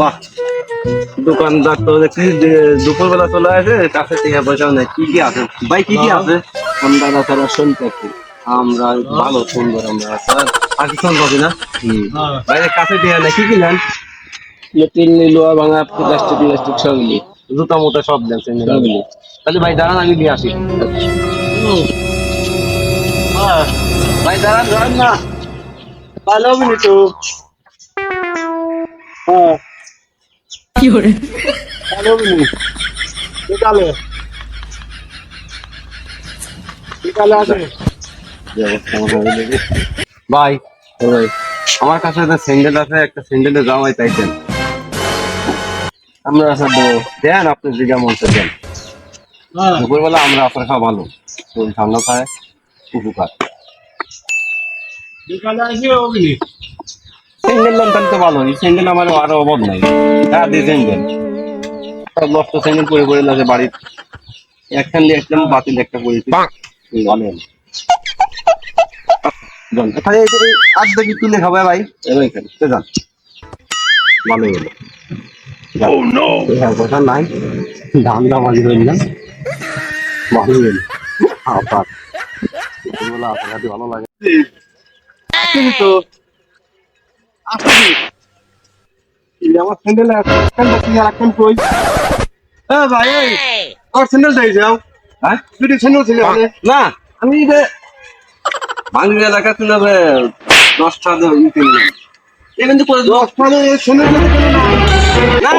বাহ দোকানদার তো দেখছি দুপুরবেলা চলে আসে কাছে টাকা পয়সা নেই কি কি আছে? ভাই কি কি আছে? আমরা তাছাড়া শুনতেছি আমরা ভালো সুন্দর আমরা স্যার পাকিস্তান পাবি না? বাইরে কাছে টাকা নেই কি কি নেন? তিন লোয়া ভাঙা প্লাস্টিক প্লাস্টিক সবগুলি। জুতা মোটা সব দেন। সবগুলি। তাহলে ভাই দাঁড়ান আমি নিয়ে আসি। হ্যাঁ, ভাই দাঁড়ান দাঁড়ান না। ভালো তো হ্যাঁ বিকালে বিকালে আসে ভাই ভাই আমার কাছে একটা স্যান্ডেল আছে একটা স্যান্ডেলে জামাই চাইছেন আমরা আছে দেবো। দেন আপনি জিগা মঞ্চে দেন। দুপুরবেলা আমরা আপনার খাওয়া ভালো। শরীর ঠান্ডা খায় উপকার স্যান্ডেল দাম তো ভালো এই স্যান্ডেল আমার আরও অভাব নাই। হ্যাঁ দিয়ে স্যান্ডেল সব নষ্ট স্যান্ডেল পরে পরে লাগে বাড়ির। একখান দিয়ে একদম বাতিল একটা করেছি ভালো হলো। যান। এখানে এই যে আজ দেখি তুলে খাবে ভাই। এবার এখানে। তো যান। ভালো হলো। কথা নাই। দাম দাম আগে ভালো হলো। আবার। ভালো লাগে। তো। আমার স্যান্ডেল কই ভাই আমার স্যান্ডেল দেই যাও হ্যাঁ? দুটি স্যান্ডেল ছিল না আমি যে বাঙালি এলাকা দশটা ই কিনলাম এখান থেকে দশটা স্যান্ডেল না।